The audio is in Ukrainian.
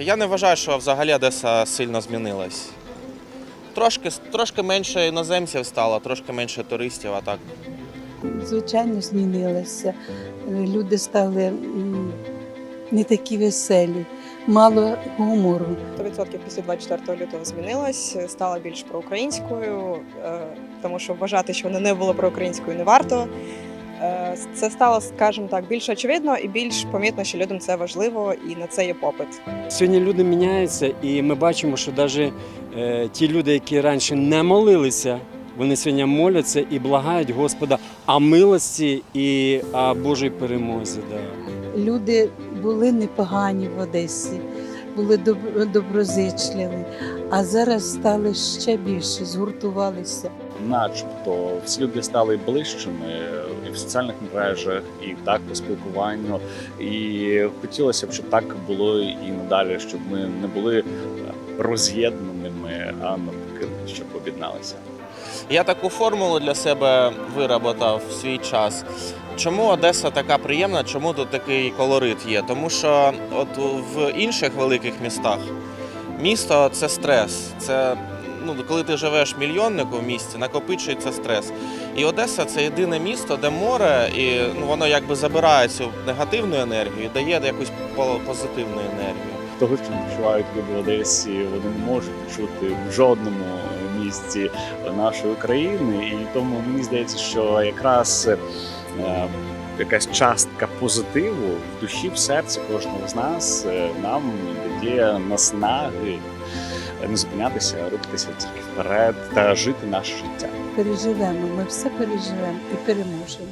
Я не вважаю, що взагалі Одеса сильно змінилась. Трошки, трошки менше іноземців стало, трошки менше туристів, а так. Звичайно, змінилося. Е, Люди стали не такі веселі, мало гумору. 100% після 24 лютого змінилась, стала більш проукраїнською, е, тому що вважати, що вона не була проукраїнською, не варто. Е, Це стало, скажімо так, більш очевидно і більш помітно, що людям це важливо і на це є попит. Сьогодні люди міняються, і ми бачимо, що навіть е, ті люди, які раніше не молилися, вони сьогодні моляться і благають Господа о милості і о Божій перемозі. Да. Люди були непогані в Одесі, були доб- доброзичливі, а зараз стали ще більше, згуртувалися. начебто всі люди стали ближчими і в соціальних мережах, і так по спілкуванню. І хотілося б, щоб так було і надалі, щоб ми не були роз'єднаними, а навпаки, щоб об'єдналися. Я таку формулу для себе вироботав в свій час. Чому Одеса така приємна, чому тут такий колорит є? Тому що от в інших великих містах місто це стрес. Це ну, коли ти живеш мільйоннику в місті, накопичується стрес. І Одеса це єдине місто, де море, і ну, воно якби забирає цю негативну енергію і дає якусь по- позитивну енергію. Того, що відчувають люди в Одесі, вони не можуть відчути в жодному місці нашої країни. І тому мені здається, що якраз якась частка позитиву в душі, в серці кожного з нас е, нам дає наснаги не зупинятися, рухатися тільки вперед та жити наше життя. Переживемо, ми все переживемо і переможемо.